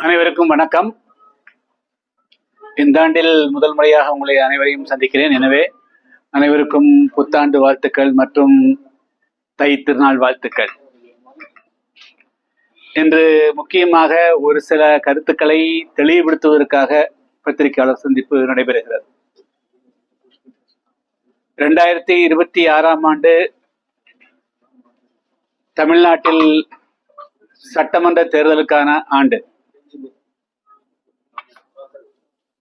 அனைவருக்கும் வணக்கம். இந்த ஆண்டில் முதல் முறையாக உங்களை அனைவரையும் சந்திக்கிறேன். எனவே அனைவருக்கும் புத்தாண்டு வாழ்த்துக்கள் மற்றும் தை திருநாள் வாழ்த்துக்கள். இன்று முக்கியமாக ஒரு சில கருத்துக்களை தெளிவுபடுத்துவதற்காக பத்திரிகையாளர் சந்திப்பு நடைபெறுகிறது. ரெண்டாயிரத்தி இருபத்தி ஆறாம் ஆண்டு தமிழ்நாட்டில் சட்டமன்ற தேர்தலுக்கான ஆண்டு.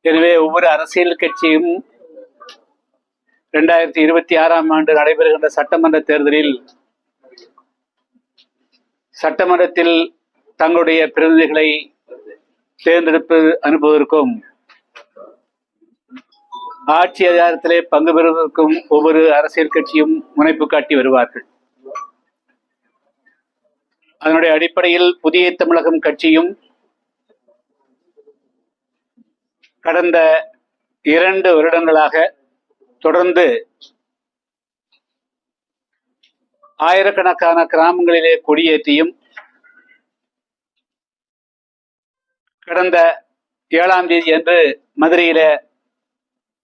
எனவே ஒவ்வொரு அரசியல் கட்சியும் ரெண்டாயிரத்தி இருபத்தி ஆறாம் ஆண்டு நடைபெறுகின்ற சட்டமன்ற தேர்தலில் சட்டமன்றத்தில் தங்களுடைய பிரதிநிதிகளை தேர்ந்தெடுப்பு அனுப்புவதற்கும் ஆட்சி அதிகாரத்திலே பங்கு பெறுவதற்கும் ஒவ்வொரு அரசியல் கட்சியும் முனைப்பு காட்டி வருவார்கள். அதனுடைய அடிப்படையில் புதிய தமிழகம் கட்சியும் கடந்த இரண்டு வருடங்களாக தொடர்ந்து ஆயிரக்கணக்கான கிராமங்களிலே கொடியேற்றியும் கடந்த ஏழாம் தேதி அன்று மதுரையில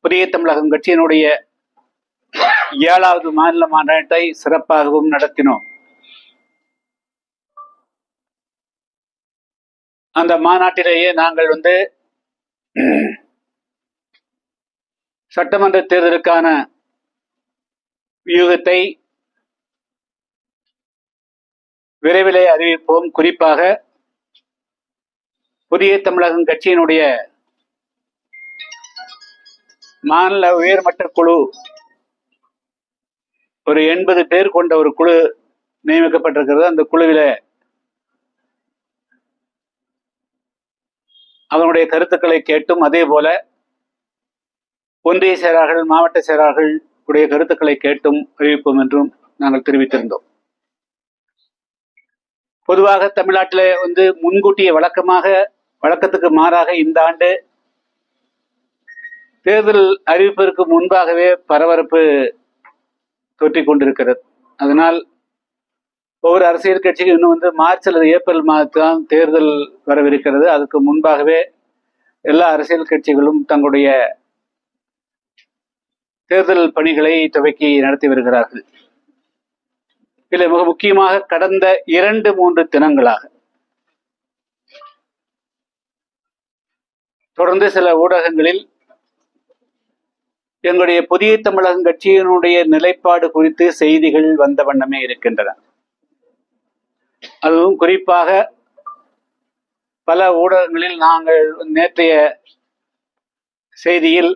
புதிய தமிழகம் கட்சியினுடைய ஏழாவது மாநில மாநாட்டை சிறப்பாகவும் நடத்தினோம். அந்த மாநாட்டிலேயே நாங்கள் வந்து சட்டமன்ற தேர்தலுக்கான வியூகத்தை விரைவிலே அறிவிப்போம். குறிப்பாக புதிய தமிழகம் கட்சியினுடைய மாநில உயர்மட்ட குழு. ஒரு எண்பது பேர் கொண்ட ஒரு குழு நியமிக்கப்பட்டிருக்கிறது. அந்த குழுவில அவனுடைய கருத்துக்களை கேட்டும். அதே போல ஒன்றிய செயலாளர்கள் மாவட்ட செயலாளர்கள் உடைய கருத்துக்களை கேட்டும் அறிவிப்போம் என்றும் நாங்கள் தெரிவித்திருந்தோம். பொதுவாக தமிழ்நாட்டில் வந்து முன்கூட்டிய வழக்கமாக வழக்கத்துக்கு மாறாக இந்த ஆண்டு தேர்தல் அறிவிப்பதற்கு முன்பாகவே பரபரப்பு தொற்றி கொண்டிருக்கிறது. அதனால் ஒவ்வொரு அரசியல் கட்சிக்கும் இன்னும் வந்து மார்ச் அல்லது ஏப்ரல் மாதத்தான் தேர்தல் வரவிருக்கிறது. அதுக்கு முன்பாகவே எல்லா அரசியல் கட்சிகளும் தங்களுடைய தேர்தல் பணிகளை துவக்கி நடத்தி வருகிறார்கள். இதில் மிக முக்கியமாக கடந்த இரண்டு மூன்று தினங்களாக தொடர்ந்து சில ஊடகங்களில் எங்களுடைய புதிய தமிழகம் கட்சியினுடைய நிலைப்பாடு குறித்து செய்திகள் வந்த வண்ணமே இருக்கின்றன. அதுவும் குறிப்பாக பல ஊடகங்களில் நாங்கள் நேற்றைய செய்தியில்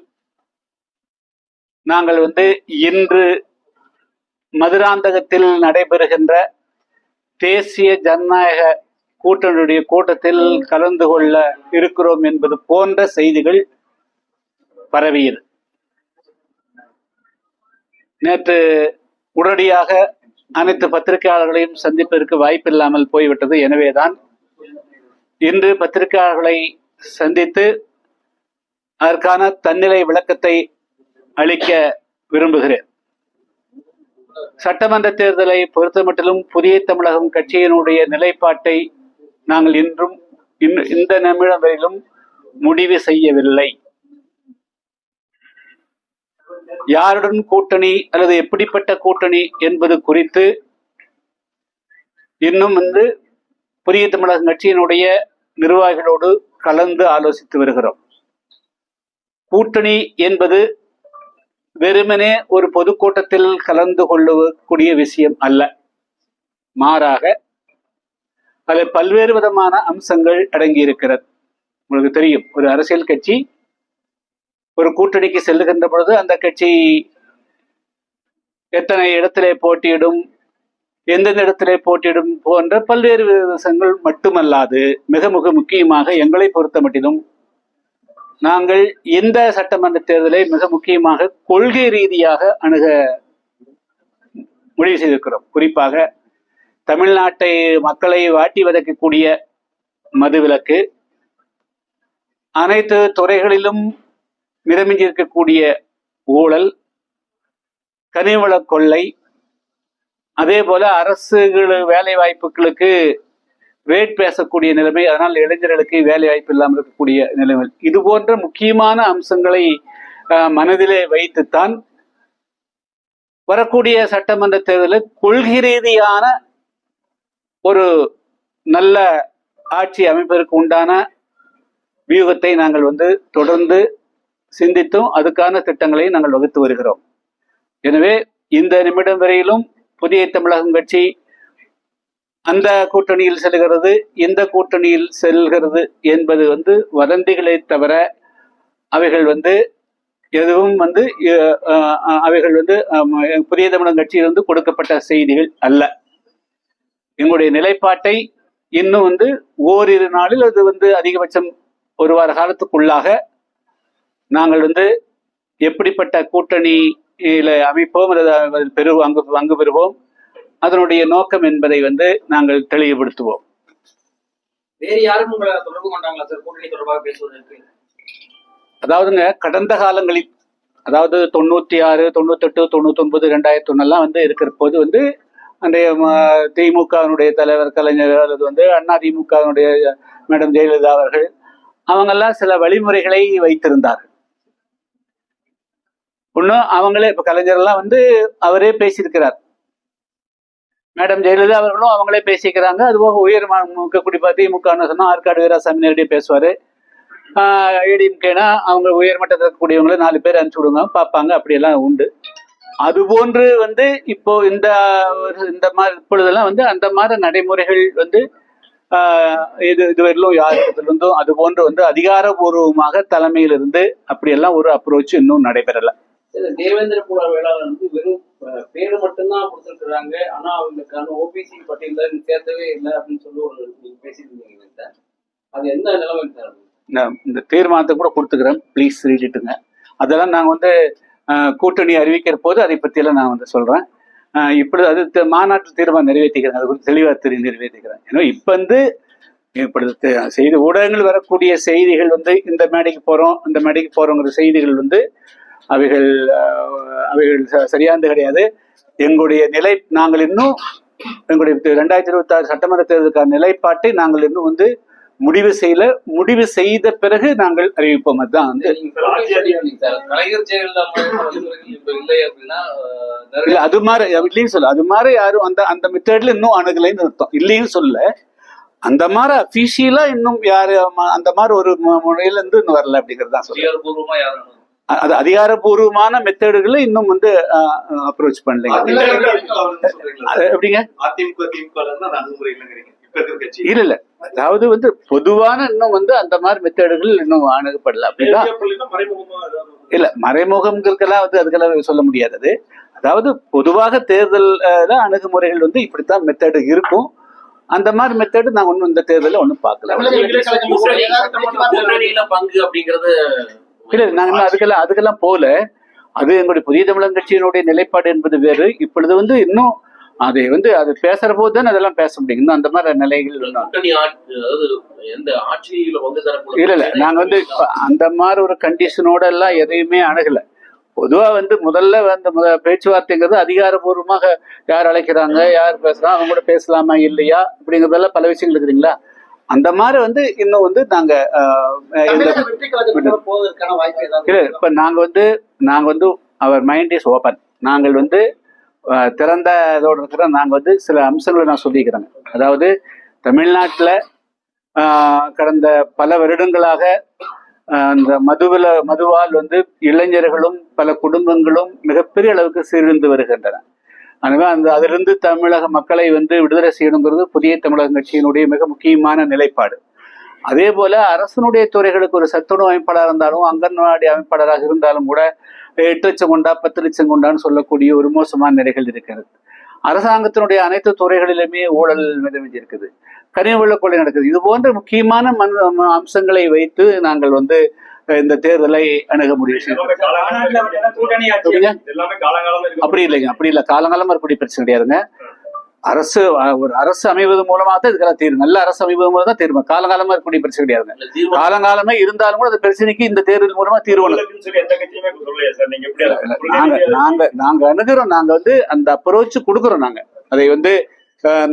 நாங்கள் வந்து இன்று மதுராந்தகத்தில் நடைபெறுகின்ற தேசிய ஜனநாயக கூட்டணியுடைய கூட்டத்தில் கலந்து கொள்ள இருக்கிறோம் என்பது போன்ற செய்திகள் பரவியது. நேற்று உடனடியாக அனைத்து பத்திரிகையாளர்களையும் சந்திப்பதற்கு வாய்ப்பில்லாமல் போய்விட்டது. எனவேதான் இன்று பத்திரிகையாளர்களை சந்தித்து அதற்கான தன்னிலை விளக்கத்தை அளிக்க விரும்புகிறேன். சட்டமன்ற தேர்தலை பொறுத்தமட்டிலும் புதிய தமிழகம் கட்சியினுடைய நிலைப்பாட்டை நாங்கள் இன்றும் இந்த நிமிடம் வரையிலும் முடிவு செய்யவில்லை. யாருடன் கூட்டணி அல்லது எப்படிப்பட்ட கூட்டணி என்பது குறித்து இன்னும் வந்து புதிய தமிழகம் கட்சியினுடைய நிர்வாகிகளோடு கலந்து ஆலோசித்து வருகிறோம். கூட்டணி என்பது வெறுமனே ஒரு பொதுக்கூட்டத்தில் கலந்து கொள்ளக்கூடிய விஷயம் அல்ல. மாறாக அதில் பல்வேறு விதமான அம்சங்கள் அடங்கி இருக்கிறது உங்களுக்கு தெரியும் ஒரு அரசியல் கட்சி ஒரு கூட்டணிக்கு செல்லுகின்ற பொழுது அந்த கட்சி எத்தனை இடத்திலே போட்டியிடும் எந்தெந்த இடத்திலே போட்டியிடும் போன்ற பல்வேறு விஷயங்கள் மட்டுமல்லாது மிக மிக முக்கியமாக எங்களை பொறுத்த மட்டிலும் நாங்கள் இந்த சட்டமன்ற தேர்தலை மிக முக்கியமாக கொள்கை ரீதியாக அணுக முடிவு செய்திருக்கிறோம். குறிப்பாக தமிழ்நாட்டை மக்களை வாட்டி வதக்கக்கூடிய மதுவிலக்கு அனைத்து துறைகளிலும் மிதமிஞ்சி இருக்கக்கூடிய ஊழல் கனிவள கொள்ளை அதே போல அரசுகள் வேலை வாய்ப்புகளுக்கு ரேட் பேசக்கூடிய நிலைமை அதனால் இளைஞர்களுக்கு வேலை வாய்ப்பு இல்லாமல் இருக்கக்கூடிய நிலைமை இது போன்ற முக்கியமான அம்சங்களை மனதிலே வைத்துத்தான் வரக்கூடிய சட்டமன்ற தேர்தலில் கொள்கை ரீதியான ஒரு நல்ல ஆட்சி அமைப்பதற்கு உண்டான வியூகத்தை நாங்கள் வந்து தொடர்ந்து சிந்தித்தும் அதுக்கான திட்டங்களை நாங்கள் வகுத்து வருகிறோம். எனவே இந்த நிமிடம் வரையிலும் புதிய தமிழகம் கட்சி அந்த கூட்டணியில் செல்கிறது இந்த கூட்டணியில் செல்கிறது என்பது வந்து வதந்திகளை தவிர அவைகள் வந்து எதுவும் வந்து அவைகள் வந்து புதிய தமிழகம் கட்சியிலிருந்து கொடுக்கப்பட்ட செய்திகள் அல்ல. எங்களுடைய நிலைப்பாட்டை இன்னும் வந்து ஓரிரு நாளில் அது வந்து அதிகபட்சம் ஒரு வார காலத்துக்குள்ளாக நாங்கள் வந்து எப்படிப்பட்ட கூட்டணியில அமைப்போம் அல்லது பெறு அங்கு அங்கு பெறுவோம் அதனுடைய நோக்கம் என்பதை வந்து நாங்கள் தெளிவுபடுத்துவோம். வேறு யாரும் உங்களை தொடர்பு கொண்டாங்களா சார்? கூட்டணி தொடர்பாக பேசுவதற்கு. அதாவதுங்க கடந்த காலங்களில் அதாவது தொண்ணூத்தி ஆறு தொண்ணூத்தெட்டு தொண்ணூத்தொன்பது ரெண்டாயிரத்தி ஒன்னெல்லாம் வந்து இருக்கிற போது வந்து அன்றைய திமுகவினுடைய தலைவர் கலைஞர் அல்லது வந்து அண்ணா திமுகவினுடைய மேடம் ஜெயலலிதா அவர்கள் அவங்கெல்லாம் சில வழிமுறைகளை வைத்திருந்தார் இன்னும் அவங்களே இப்ப கலைஞர்லாம் வந்து அவரே பேசியிருக்கிறார். மேடம் ஜெயலலிதா அவர்களும் அவங்களே பேசிக்கிறாங்க. அதுபோக உயர் குடிப்பா திமுகன்னு சொன்னா ஆற்காடு வீராசாமி நேரடியாக பேசுவாரு. ஏடிஎம்கேனா அவங்க உயர்மட்டத்தில் இருக்கக்கூடியவங்கள நாலு பேர் அனுப்பிச்சு விடுங்க. பார்ப்பாங்க. அப்படியெல்லாம் உண்டு. அது போன்று வந்து இப்போ இந்த ஒரு- இந்த மாதிரி இப்பொழுதெல்லாம் வந்து அந்த மாதிரி நடைமுறைகள் வந்து ஆஹ், இது இதுவரையிலும் யாருக்கிட்டிருந்தும் அது போன்று வந்து அதிகாரபூர்வமாக தலைமையிலிருந்து அப்படியெல்லாம் ஒரு அப்ரோச் இன்னும் நடைபெறலை. தேவேந்திர குல வேளாளர் வந்து வெறும் பேரு மட்டும்தான் கொடுத்துருக்குறாங்க. ஆனா அவங்களுக்கான ஓபிசி பட்டியல சேர்த்தவே இல்லை அப்படின்னு சொல்லி ஒரு நீங்க பேசியிருந்தீங்க சார் அது எந்த நிலைமை சார் நான் இந்த தீர்மானத்தை கூட கொடுத்துக்கிறேன். ப்ளீஸ் ரீடிட்டுங்க அதெல்லாம் நாங்கள் வந்து ஆஹ், கூட்டணி அறிவிக்கிற போது அதை பற்றியெல்லாம் நான் வந்து சொல்கிறேன் இப்படி அது மாநாட்டு தீர்மானம் நிறைவேற்றிக்கிறேன். அது குறித்து தெளிவாக தெரிய நிறைவேற்றிக்கிறேன். ஏன்னா இப்போ வந்து இப்படி செய்தி ஊடகங்கள் வரக்கூடிய செய்திகள் வந்து இந்த மேடைக்கு போகிறோம் இந்த மேடைக்கு போகிறோங்கிற செய்திகள் வந்து அவைகள் அவைகள் சரியானது கிடையாது. எங்களுடைய நிலை நாங்கள் இன்னும் எங்களுடைய ரெண்டாயிரத்தி இருபத்தி ஆறு சட்டமன்ற தேர்தலுக்கான நிலைப்பாட்டை நாங்கள் இன்னும் வந்து முடிவு செய்யல. முடிவு செய்த பிறகு நாங்கள் அறிவிப்போம். அதுதான் வந்து இல்லை அது மாதிரி இல்லைன்னு சொல்ல அது மாதிரி யாரும் அந்த அந்த மெத்தட்ல இன்னும் அணுகலைன்னு அர்த்தம் இல்லைன்னு சொல்ல அந்த மாதிரி அபிஷியலா இன்னும் யாரு அந்த மாதிரி ஒரு முறையில இருந்து இன்னும் வரல அப்படிங்கிறது தான் சொல்ல அதிகாரப்பூர்வமா யாரும் அது அதிகாரப்பூர்வமான மெத்தடுகளை இன்னும் வந்து அப்ரோச் பண்ணலைங்க. அது எப்படிங்க? இல்ல இல்ல. அதாவது வந்து பொதுவான இன்னும் வந்து அந்த மாதிரி மெத்தடுகள் இன்னும் அணுகப்படல. அப்படின்னா இல்ல மறைமுகம்களுக்கெல்லாம் வந்து அதுக்கெல்லாம் சொல்ல முடியாது அது. அதாவது பொதுவாக தேர்தல் அணுகுமுறைகள் வந்து இப்படித்தான் மெத்தடு இருக்கும். அந்த மாதிரி மெத்தடு நான் ஒன்றும் இந்த தேர்தலில் ஒன்றும் பார்க்கல. பங்கு அப்படிங்கறது இல்ல நாங்க இன்னும் அதுக்கெல்லாம் அதுக்கெல்லாம் போல அது எங்களுடைய புதிய தமிழகம் கட்சியினுடைய நிலைப்பாடு என்பது வேறு. இப்பொழுது வந்து இன்னும் அதை வந்து அது பேசுற போது தான் அதெல்லாம் பேச முடியும். இன்னும் அந்த மாதிரி நிலைகள் இல்ல. இல்ல நாங்க வந்து அந்த மாதிரி ஒரு கண்டிஷனோட எல்லாம் எதையுமே அணுகல. பொதுவா வந்து முதல்ல வந்து முத பேச்சுவார்த்தைங்கிறது அதிகாரபூர்வமாக யார் அழைக்கிறாங்க யார் பேசுறா அவங்க கூட பேசலாமா இல்லையா அப்படிங்கறதெல்லாம் பல விஷயங்கள் இருக்குதுங்களா? அந்த மாதிரி வந்து இன்னும் வந்து நாங்க இல்ல இப்ப நாங்க வந்து நாங்க வந்து அவர் மைண்ட் இஸ் ஓபன் நாங்கள் வந்து திறந்த இதோட இருக்கிற நாங்க வந்து சில அம்சங்களை நான் சொல்லிக்கிறேங்க அதாவது தமிழ்நாட்டுல ஆஹ், கடந்த பல வருடங்களாக அந்த மதுவில மதுவால் வந்து இளைஞர்களும் பல குடும்பங்களும் மிகப்பெரிய அளவுக்கு சீர்ந்து வருகின்றன. எனவே அந்த அதிலிருந்து தமிழக மக்களை வந்து விடுதலை செய்யணுங்கிறது புதிய தமிழக கட்சியினுடைய மிக முக்கியமான நிலைப்பாடு. அதே போல அரசனுடைய துறைகளுக்கு ஒரு சத்துணவு அமைப்பாளராக இருந்தாலும் அங்கன்வாடி அமைப்பாளராக இருந்தாலும் கூட எட்டு லட்சம் கொண்டா பத்து லட்சம் கொண்டான்னு சொல்லக்கூடிய ஒரு மோசமான நிலைகள் இருக்கிறது. அரசாங்கத்தினுடைய அனைத்து துறைகளிலுமே ஊழல் மிதமிஞ்சிருக்குது. கனிம கொள்ளை நடக்குது. இது போன்ற முக்கியமான மன் அம்சங்களை வைத்து நாங்கள் வந்து இந்த தேர்தலை அணுக இருக்கு. அப்படி இல்லைங்க அப்படி இல்லை. காலங்காலமா இருக்கக்கூடிய பிரச்சனை கிடையாதுங்க. அரசு ஒரு அரசு அமைவது மூலமா தான் இதுக்கெல்லாம் தீர்வு. நல்ல அரசு அமைவது மூலம் தான் தீர்வு. காலங்காலமா இருக்கக்கூடிய பிரச்சனை கிடையாதுங்க. காலங்காலமா இருந்தாலும் கூட அந்த பிரச்சனைக்கு இந்த தேர்தல் மூலமா தீர்வு நீங்க நாங்க நாங்க அணுகிறோம். நாங்க வந்து அந்த அப்ரோச் கொடுக்குறோம் நாங்க. அதை வந்து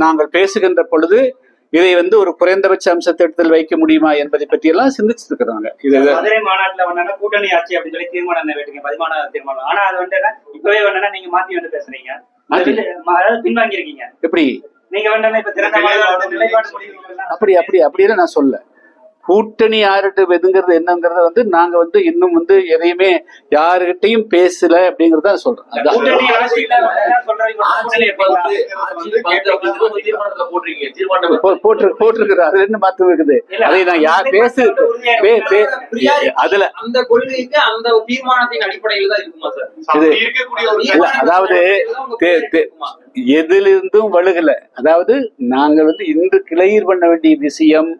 நாங்கள் பேசுகின்ற பொழுது இதை வந்து ஒரு குறைந்தபட்ச அம்சத்திட்டத்தில் வைக்க முடியுமா என்பதை பற்றி எல்லாம் சிந்திச்சுட்டு இருக்கிறாங்க இது மதுரை மாநாட்டுல வந்து கூட்டணி ஆட்சி அப்படின்னு சொல்லி தீர்மானம் நிறைவேற்றுங்க பதிமான தீர்மானம். ஆனா அது வந்து இப்பவே வேணா நீங்க மாத்தி வந்து பேசுறீங்க பின்வாங்கி இருக்கீங்க எப்படி? நீங்க வேண்டாம் இப்ப திறந்த நிலைப்பாடு அப்படி அப்படி அப்படின்னு நான் சொல்ல கூட்டணி யார்கிட்ட எதுங்கிறது என்னங்கிறத வந்து நாங்க வந்து இன்னும் வந்து எதையுமே யாருகிட்டையும் பேசல அப்படிங்கறத சொல்றேன் போட்டு போட்டிருக்குது. அதுல என்ன மாத்தம் இருக்குது? அதை நான் யார் பேசு அதுல அந்த கொள்கைக்கு அந்த தீர்மானத்தின் அடிப்படையில் தான் இருக்குமா சார்? இது இருக்கக்கூடிய ஒரு இல்ல, அதாவது எதிலிருந்தும் வழுகல. அதாவது நாங்க வந்து இன்று கிளையர் பண்ண வேண்டிய விஷயம்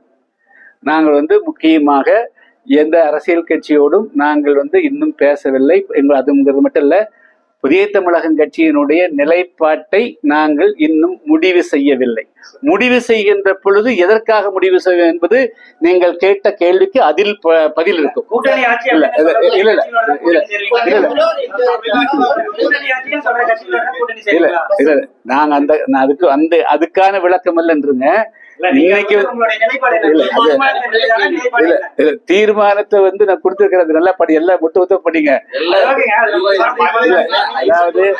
நாங்கள் வந்து முக்கியமாக எந்த அரசியல் கட்சியோடும் நாங்கள் வந்து இன்னும் பேசவில்லை. எங்கள் அதுங்கிறது மட்டும் இல்ல புதிய தமிழகம் கட்சியினுடைய நிலைப்பாட்டை நாங்கள் இன்னும் முடிவு செய்யவில்லை. முடிவு செய்கின்ற பொழுது எதற்காக முடிவு செய்வோம் என்பது நீங்கள் கேட்ட கேள்விக்கு அதில் ப- பதில் இருக்கும். இல்ல, இல்ல, இல்ல, இல்ல, இல்ல, நாங்க அந்த அதுக்கு அந்த அதுக்கான விளக்கம் இல்லைன்றங்க. இன்னைக்கு தீர்மானத்தை வந்து நான் கொடுத்துருக்கிறது நல்லா படி எல்லாம் முட்டு முட்டு படிங்க அதாவது-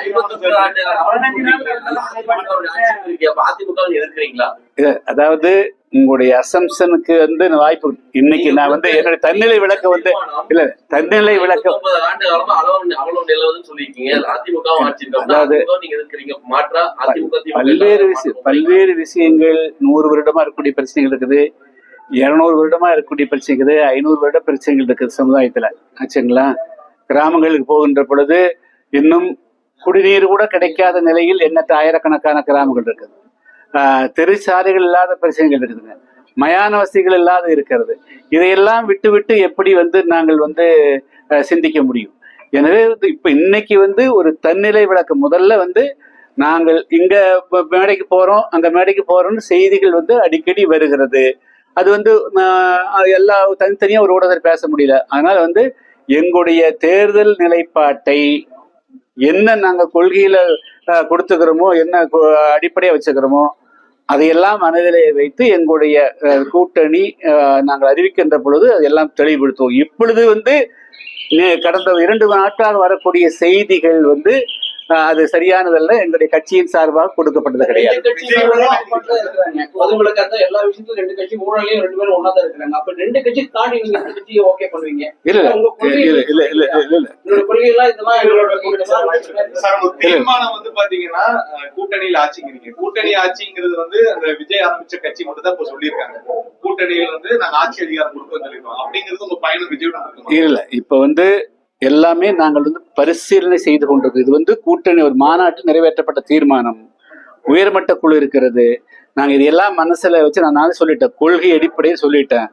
அதாவது உங்களுடைய அசம்சனுக்கு வந்து வாய்ப்பு இன்னைக்கு நான் வந்து என்னுடைய தன்னிலை விளக்க வந்து இல்ல தன்னிலை. அப்ப அதாவது- பல்வேறு விஷயம் பல்வேறு விஷயங்கள் நூறு வருடமா இருக்கக்கூடிய பிரச்சனைகள் இருக்குது. இருநூறு வருடமா இருக்கக்கூடிய பிரச்சனை இருக்குது. ஐநூறு வருட பிரச்சனைகள் இருக்குது சமுதாயத்துல. ஆச்சுங்களா? கிராமங்களுக்கு போகின்ற பொழுது இன்னும் குடிநீர் கூட கிடைக்காத நிலையில் எண்ணற்ற ஆயிரக்கணக்கான கிராமங்கள் இருக்குது. தெருச்சாலைகள் இல்லாத பிரச்சனைகள் இருக்குதுங்க. மயான வசதிகள் இல்லாத இருக்கிறது. இதையெல்லாம் விட்டு விட்டு எப்படி வந்து நாங்கள் வந்து சிந்திக்க முடியும்? எனவே வந்து இன்னைக்கு வந்து ஒரு தன்னிலை விளக்கம் முதல்ல வந்து நாங்கள் இங்க மேடைக்கு போறோம். அங்க மேடைக்கு போறோம்னு செய்திகள் வந்து அடிக்கடி வருகிறது. அது வந்து எல்லா தனித்தனியா ஒரு ஊடகத்தில் பேச முடியல. அதனால வந்து எங்களுடைய தேர்தல் நிலைப்பாட்டை என்ன நாங்க கொள்கையில கொடுத்துக்கிறோமோ என்ன அடிப்படையாக அடிப்படையா வச்சுக்கிறோமோ அதையெல்லாம் மனதிலே வைத்து எங்களுடைய கூட்டணி நாங்கள் அறிவிக்கின்ற பொழுது அதையெல்லாம் தெளிவுபடுத்துவோம். இப்பொழுது வந்து கடந்த இரண்டு நாட்களாக வரக்கூடிய செய்திகள் வந்து அது சரியானதல்ல. எங்களுடைய கட்சியின் சார்பாக கொடுக்கப்பட்டது கிடையாது. கூட்டணியில ஆட்சிங்கிறீங்க. கூட்டணி ஆட்சிங்கிறது வந்து அந்த விஜய் ஆரம்பிச்ச கட்சி மட்டும் தான் இப்ப சொல்லியிருக்காங்க. கூட்டணியில் வந்து நாங்க ஆட்சி அதிகாரம் கொடுப்போம் சொல்லிருக்கோம் அப்படிங்கிறது உங்க பயணம் இருக்குமா இல்ல. இப்ப வந்து எல்லாமே நாங்கள் வந்து பரிசீலனை செய்து கொண்டது. இது வந்து கூட்டணி ஒரு மாநாட்டில் நிறைவேற்றப்பட்ட தீர்மானம். உயர்மட்ட குழு இருக்கிறது. நாங்கள் இதெல்லாம் மனசில் வச்சு நான் நானே சொல்லிட்டேன். கொள்கை அடிப்படையில் சொல்லிட்டேன்.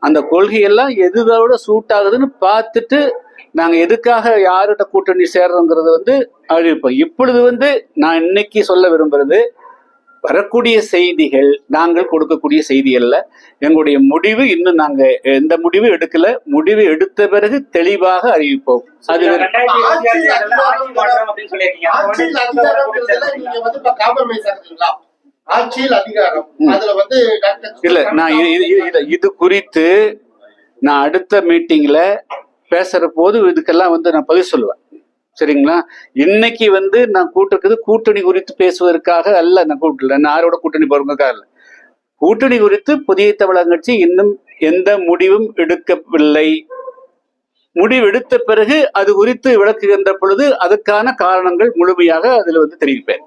அந்த கொள்கையெல்லாம் எதுதோட சூட் ஆகுதுன்னு பார்த்துட்டு நாங்கள் எதுக்காக யார்கிட்ட கூட்டணி சேர்றோங்கிறது வந்து அறிவிப்போம். இப்பொழுது வந்து நான் இன்னைக்கு சொல்ல விரும்புறது வரக்கூடிய செய்திகள் நாங்கள் கொடுக்கக்கூடிய செய்தி அல்ல. எங்களுடைய முடிவு இன்னும் நாங்க எந்த முடிவு எடுக்கல. முடிவு எடுத்த பிறகு தெளிவாக அறிவிப்போம். அது இல்ல நான் இது- இது- இது- இது- இது குறித்து நான் அடுத்த மீட்டிங்ல பேசுற போது இதுக்கெல்லாம் வந்து நான் பதில் சொல்லுவேன். சரிங்களா? இன்னைக்கு வந்து நான் கூட்டிருக்கிறது கூட்டணி குறித்து பேசுவதற்காக அல்ல நான் கூட்டல நான் யாரோட கூட்டணி போறதுக்காக இல்ல கூட்டணி குறித்து புதிய தமிழகம் கட்சி இன்னும் எந்த முடிவும் எடுக்கவில்லை. முடிவு எடுத்த பிறகு அது குறித்து விளக்குகின்ற பொழுது அதுக்கான காரணங்கள் முழுமையாக அதுல வந்து தெரிவிப்பேன்.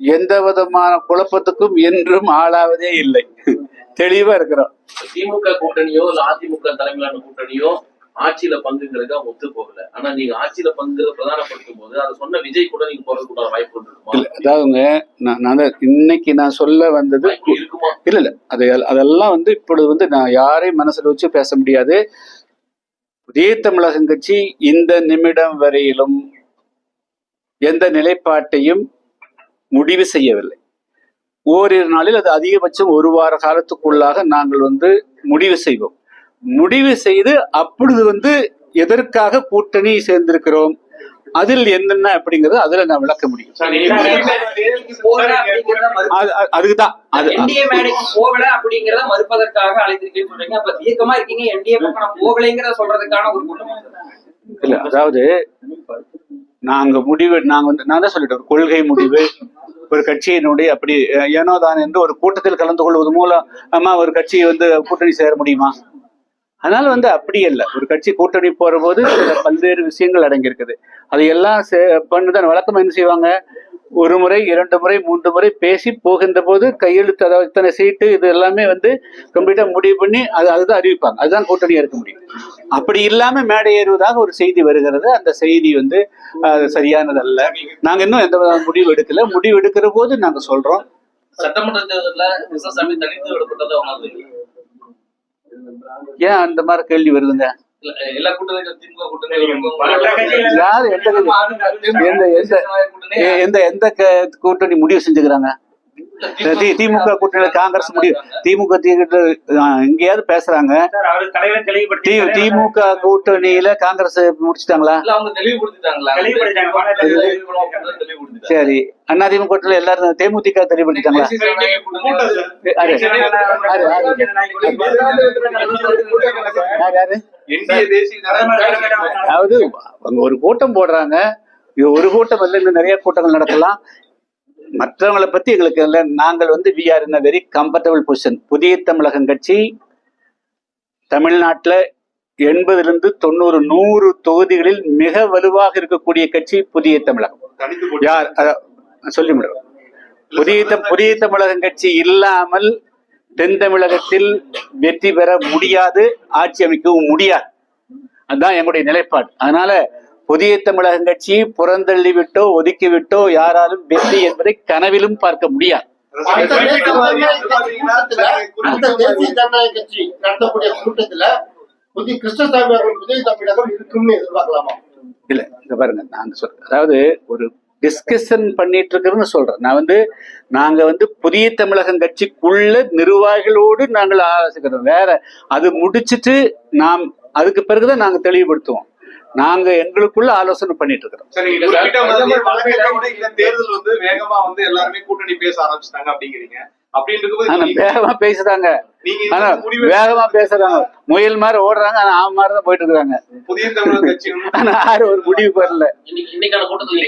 எந்த விதமான குழப்பத்துக்கும் என்றும் ஆளாவதே இல்லை. தெளிவா இருக்கிறோம். திமுக கூட்டணியோ இல்ல அதிமுக தலைமையிலான கூட்டணியோ ஆட்சியில பங்குங்கிறது அவங்க ஒத்து போகல. ஆனா நீங்க ஆட்சியில பங்கு பிரதானப்படுத்தும் போது அதை சொன்ன விஜய் கூட நீங்க போறதுக்கு வாய்ப்பு அதாவதுங்க நான் இன்னைக்கு நான் சொல்ல வந்தது இல்ல இல்ல அது அதெல்லாம் வந்து இப்பொழுது வந்து நான் யாரையும் மனசுல வச்சு பேச முடியாது. புதிய தமிழகம் கட்சி இந்த நிமிடம் வரையிலும் எந்த நிலைப்பாட்டையும் முடிவு செய்யவில்லை. ஓரிரு நாளில் அது அதிகபட்சம் ஒரு வார காலத்துக்குள்ளாக நாங்கள் வந்து முடிவு செய்வோம். முடிவு செய்து அப்பொழுது வந்து எதற்காக கூட்டணி சேர்ந்திருக்கிறோம்? அதில் என்னென்ன அப்படிங்கறது அதுல நான் விளக்க முடியும். அதுக்குதான். அது என்டிஏ மேடைக்கு போகல அப்படிங்கறத மறுப்பதற்காக அழைத்திருக்கேன்னு சொல்றீங்க. அப்ப தீர்க்கமா இருக்கீங்க? என்டிஏ பக்கம் நான் போகலைங்கிறத சொல்றதுக்கான ஒரு கூட்டமா இல்ல அதாவது நாங்க முடிவு நாங்க வந்து நான் தான் சொல்லிட்டேன் ஒரு கொள்கை முடிவு. ஒரு கட்சியினுடைய அப்படி ஏனோ தான் என்று ஒரு கூட்டத்தில் கலந்து கொள்வது மூலம் ஒரு கட்சி வந்து கூட்டணி சேர முடியுமா? அதனால வந்து அப்படி இல்லை ஒரு கட்சி கூட்டணி போற போது சில பல்வேறு விஷயங்கள் அடங்கியிருக்குது. அது எல்லாம் சே- பண்ணுதான் வழக்கம் என்ன செய்வாங்க? ஒரு முறை இரண்டு முறை மூன்று முறை பேசி போகின்ற போது கையெழுத்து அதாவது இத்தனை சீட்டு இது எல்லாமே வந்து கம்ப்ளீட்டா முடிவு பண்ணி அது அதுதான் அறிவிப்பாங்க. அதுதான் கூட்டணியா இருக்க முடியும். அப்படி இல்லாம மேடை ஏறுவதாக ஒரு செய்தி வருகிறது. அந்த செய்தி வந்து அஹ், சரியானதல்ல. நாங்க இன்னும் எந்த முடிவு எடுக்கல. முடிவு எடுக்கிற போது நாங்க சொல்றோம். சட்டமன்ற தேர்தல்ல ஏன் அந்த மாதிரி கேள்வி வருதுங்க? எல்லா கூட்டணியும் திமுக கூட்டணி எந்த எந்த கூட்டணி முடிவு செஞ்சுக்கிறாங்க தி- திமுக கூட்டணி காங்கிரஸ் முடிவு திமுக எங்கேயாவது பேசுறாங்க திமுக கூட்டணியில காங்கிரஸ் முடிச்சிட்டாங்களா. சரி அதிமுக கூட்டணியில எல்லாரும் தேமுதிக தெளிவுபடுத்திட்டாங்களா. யாரு? யாரு? அதாவது அவங்க ஒரு கூட்டம் போடுறாங்க. இது ஒரு கூட்டம் இல்ல இன்னும் நிறைய கூட்டங்கள் நடக்கலாம். மற்றவங்களை பத்தி எங்களுக்கு இல்லை. நாங்கள் வந்து we are in very comfortable position Puthiya Tamilagam கட்சி தமிழ்நாட்டுல எண்பதிலிருந்து தொண்ணூறு நூறு தொகுதிகளில் மிக வலுவாக இருக்கக்கூடிய கட்சி புதிய தமிழகம். யார்? அத- சொல்லி முடியும் புதிய புதிய தமிழகம் கட்சி இல்லாமல் தென் தமிழகத்தில் வெற்றி பெற முடியாது ஆட்சி அமைக்கவும் முடியாது. அதுதான் எங்களுடைய நிலைப்பாடு. அதனால புதிய தமிழகம் கட்சி புறந்தள்ளி விட்டோ ஒதுக்கி விட்டோ யாராலும் வெற்றி என்பதை கனவிலும் பார்க்க முடியாது. கூட்டத்துல புதிய கிருஷ்ணசாமி அவர்கள் புதிய தமிழகம் இருக்கும்னு எதிர்பார்க்கலாமா? இல்ல பாருங்க நான் சொல்றேன். அதாவது ஒரு டிஸ்கஷன் பண்ணிட்டு இருக்கிறேன்னு சொல்றேன். நான் வந்து நாங்க வந்து புதிய தமிழகம் கட்சிக்குள்ள நிர்வாகிகளோடு நாங்கள் ஆலோசிக்கிறோம். வேற அது முடிச்சிட்டு நாம் அதுக்கு பிறகுதான் நாங்க தெளிவுபடுத்துவோம். நாங்க எங்களுக்குள்ள ஆலோசனை பண்ணிட்டு இருக்கிறோம். தேர்தல் வந்து வேகமா வந்து எல்லாருமே கூட்டணி பேச ஆரம்பிச்சிட்டாங்க அப்படிங்கிறீங்க. வேகமா பேசுறாங்க. வேகமா பேசுறாங்க. முயல் மாதிரி ஓடுறாங்க ஆனா ஆம மாதிரி தான் போயிட்டு இருக்காங்க. புதிய தமிழக கட்சி ஆனா யாரும் ஒரு முடிவு இன்னைக்கு கூட்டத்தில்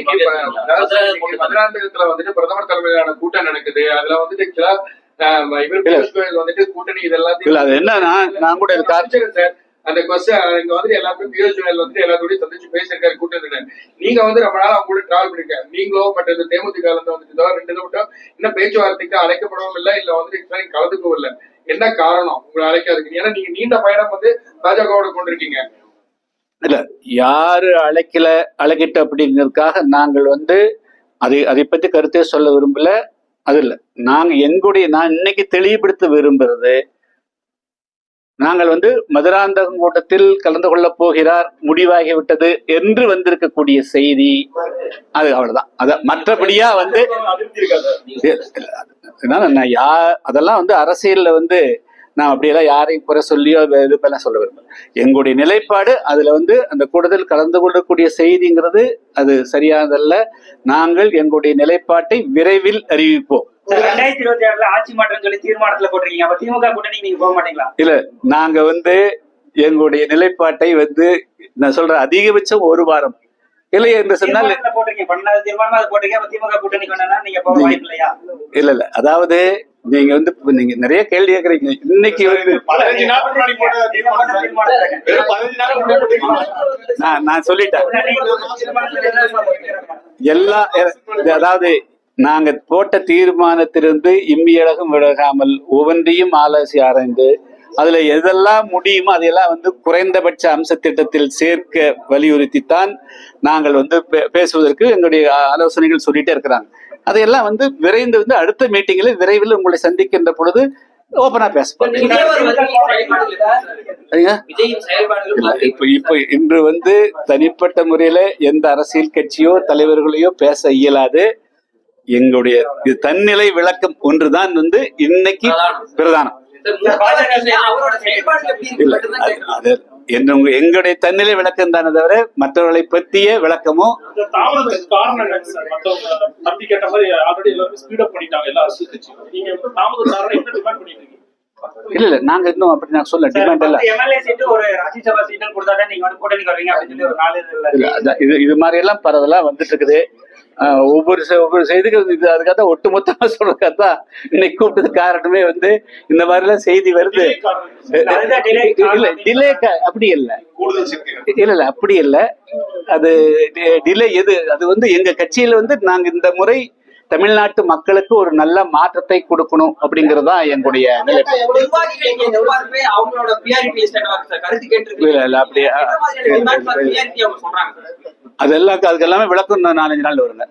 மதுராந்தகத்துல வந்துட்டு பிரதமர் தலைமையிலான கூட்டம் நடக்குது. அதுல வந்துட்டு வந்துட்டு கூட்டணி இது இல்ல அது என்னன்னா நான் கூட இது கார் எல்லாத்தையும் சார். அந்த கொஸ்டின் இங்க வந்து எல்லாருமே பியூஷ் வந்து எல்லாத்தோடய சந்திச்சு பேசியிருக்காரு கூட்டத்துல நீங்க வந்து ரொம்ப நாள் அவங்க கூட டிராவல் பண்ணிருக்காரு நீங்களோ பட் இந்த தேமுதிக இருந்து வந்துட்டு ரெண்டு மட்டும் இன்னும் பேச்சுவார்த்தைக்கு அழைக்கப்படவும் இல்லை இல்ல வந்துட்டு கலந்துக்கவும் இல்லை. என்ன காரணம்? உங்களை அழைக்காதுக்கு ஏன்னா நீங்க நீண்ட பயணம் வந்து பாஜகவோட கொண்டிருக்கீங்க. இல்ல யாரு அழைக்கல அழைக்கிட்ட அப்படிங்கிறதுக்காக நாங்கள் வந்து அதை அதை பத்தி கருத்தே சொல்ல விரும்பல. அது இல்லை. நாங்க எங்களுடைய நான் இன்னைக்கு தெளிவுபடுத்த விரும்புறது நாங்கள் வந்து மதுராந்தகம் கூட்டத்தில் கலந்து கொள்ளப் போகிறார் முடிவாகிவிட்டது என்று வந்திருக்கக்கூடிய செய்தி. அது அவ்வளவுதான். அத மற்றபடியா வந்து நான் யா அதெல்லாம் வந்து அரசியல்ல வந்து நான் அப்படியெல்லாம் யாரையும் குறை சொல்லியோ இது சொல்ல விரும்பல. எங்களுடைய நிலைப்பாடு அதுல வந்து அந்த கூடுதல் கலந்து கொள்ளக்கூடிய செய்திங்கிறது அது சரியானதல்ல. நாங்கள் எங்களுடைய நிலைப்பாட்டை விரைவில் அறிவிப்போம். ரெண்டாயிரத்தி இருபத்தி ஆறுல ஆட்சி மாற்றம் சொல்லி தீர்மானத்துல போட்டிருக்கீங்க. அப்ப திமுக கூட்டணி நீங்க போக மாட்டீங்களா? இல்ல நாங்க வந்து எங்களுடைய நிலைப்பாட்டை வந்து நான் சொல்றேன் அதிகபட்சம் ஒரு வாரம். இல்லை என்று சொன்னால் இல்ல இல்ல. அதாவது நீங்க வந்து நீங்க நிறைய கேள்வி கேக்குறீங்க. இன்னைக்கு வந்து. நான் நான் சொல்லிட்டேன்? எல்லா இது அதாவது நாங்க போட்ட தீர்மானத்திலிருந்து இம்மியழகும் விலகாமல் ஒவ்வொன்றையும் ஆலோசி ஆராய்ந்து அதுல எதெல்லாம் முடியுமோ அதையெல்லாம் வந்து குறைந்தபட்ச அம்ச திட்டத்தில் சேர்க்க வலியுறுத்தித்தான் நாங்கள் வந்து பே- பேசுவதற்கு எங்களுடைய ஆலோசனைகள் சொல்லிட்டே இருக்கிறாங்க. அதையெல்லாம் வந்து விரைந்து வந்து அடுத்த மீட்டிங்கில் விரைவில் உங்களை சந்திக்கின்ற பொழுது ஓப்பனா பேசப்போம் விஜய் அவர்கள் செயல்பாடுகள் சரிங்க விஜயின் செயல்பாடுகள் இல்ல, இப்ப இப்ப இன்று வந்து தனிப்பட்ட முறையில எந்த அரசியல் கட்சியோ தலைவர்களையோ பேச இயலாது. எங்களுடைய இது தன்னிலை விளக்கம் ஒன்றுதான் வந்து இன்னைக்கு பிரதானம். இல்ல அது- எங்களுடைய தன்னிலை விளக்கம் தானே தவிர மற்றவர்களை பற்றிய விளக்கமோ? இந்த தாமதத்துக்கு காரணம் என்னங்க சார் மத்தவங்க தம்பி கேட்ட மாதிரி ஆல்ரெடி எல்லாரும் ஸ்பீட் பண்ணிட்டாங்க எல்லா அரசியல் கட்சியும் நீங்க வந்து தாமதம் காரணம் என்ன டிமாண்ட் பண்ணிட்டு இருக்கீங்க இல்ல இல்ல நாங்க இன்னும் அப்படி நான் சொல்ல டிமாண்ட் இல்ல இது இது மாதிரி எல்லாம் பரவலா வந்துட்டு இருக்குது. ஒவ்வொரு செ- ஒவ்வொரு செய்திகள் இது அதுக்காக தான் ஒட்டுமொத்தமா சொல்றதுக்காக தான் இன்னைக்கு கூப்பிட்டது காரணமே வந்து இந்த மாதிரி எல்லாம் செய்தி வருது. இல்ல டிலே அப்படி இல்ல. இல்ல இல்ல அப்படி இல்ல. அது டிலே எது? அது வந்து எங்க கட்சியில வந்து நாங்க இந்த முறை தமிழ்நாட்டு மக்களுக்கு ஒரு நல்ல மாற்றத்தை கொடுக்கணும் அப்படிங்கறது தான் எங்களுடைய அதெல்லாம் அதுக்கு எல்லாமே விளக்கம் நாலஞ்சு நாள் வருங்க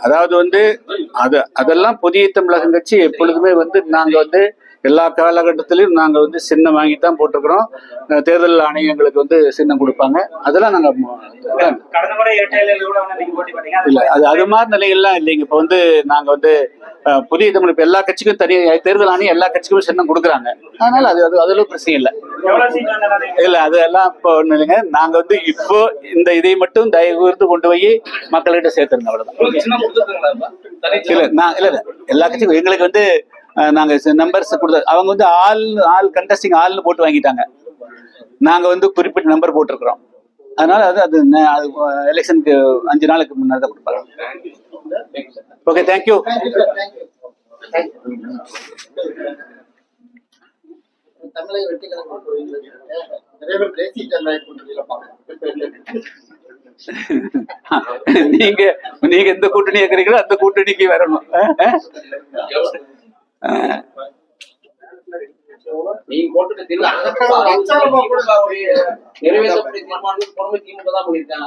அதாவது வந்து அது அதெல்லாம் புதிய தமிழகம் கட்சி எப்பொழுதுமே வந்து நாங்க வந்து எல்லா காலகட்டத்திலும் நாங்க வந்து சின்னம் வாங்கி தான் போட்டிருக்கிறோம் தேர்தல் ஆணையம் எங்களுக்கு வந்து சின்னம் கொடுப்பாங்க. அதெல்லாம் நாங்க ம- கடந்த முறை இரட்டை கூட வந்து நீங்க போட்டி பண்ணீங்க இல்ல அது அது மாதிரி நிலைகள்லாம் இல்லைங்க. இப்ப வந்து நாங்க வந்து புதிய தமிழ் இப்ப எல்லா கட்சிக்கும் தனி தேர்தல் ஆணையம் எல்லா கட்சிக்கும் சின்னம் கொடுக்குறாங்க. அதனால அது அது அதுல பிரச்சனை இல்லை. இல்ல அதெல்லாம் இப்போ ஒண்ணு இல்லைங்க. நாங்க வந்து இப்போ இந்த இதை மட்டும் தயவு கொண்டு போய் மக்கள்கிட்ட சேர்த்துருங்க அவ்வளவுதான். இல்ல நான் இல்ல இல்ல. எல்லா கட்சிக்கும் எங்களுக்கு வந்து நாங்கள் நாங்க நம்பர்ஸ் கொடுத்த அவங்க வந்து ஆள் ஆள் கண்டஸ்டிங் ஆள்னு போட்டு வாங்கிட்டாங்க. நாங்க வந்து குறிப்பிட்ட நம்பர் போட்டிருக்கிறோம். அதனால அது அது அது எலெக்ஷனுக்கு அஞ்சு நாளுக்கு முன்னாடி தான் கொடுப்பாங்க. ஓகே தேங்க்யூ தமிழக வெற்றி நிறைய பேர் நீங்க நீங்க எந்த கூட்டணி இருக்கிறீங்களோ அந்த கூட்டணிக்கு வரணும்.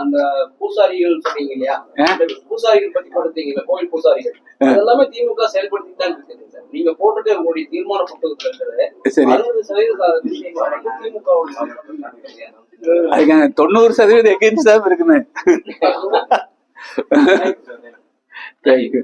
அந்த பூசாரிகள் சொன்னீங்க இல்லையா? பூசாரிகள் பத்தி படுத்தீங்கல்ல கோவில் பூசாரிகள். அதெல்லாமே திமுக செயல்படுத்தி தான் இருக்குது சார். நீங்க போட்டுட்டு உங்களுடைய தீர்மான புத்தகத்துல இருக்கிறது. அறுபது சதவீத திமுக தொண்ணூறு சதவீதம் எகென்ஸ்ட் தான் இருக்குமே. தேங்க்யூ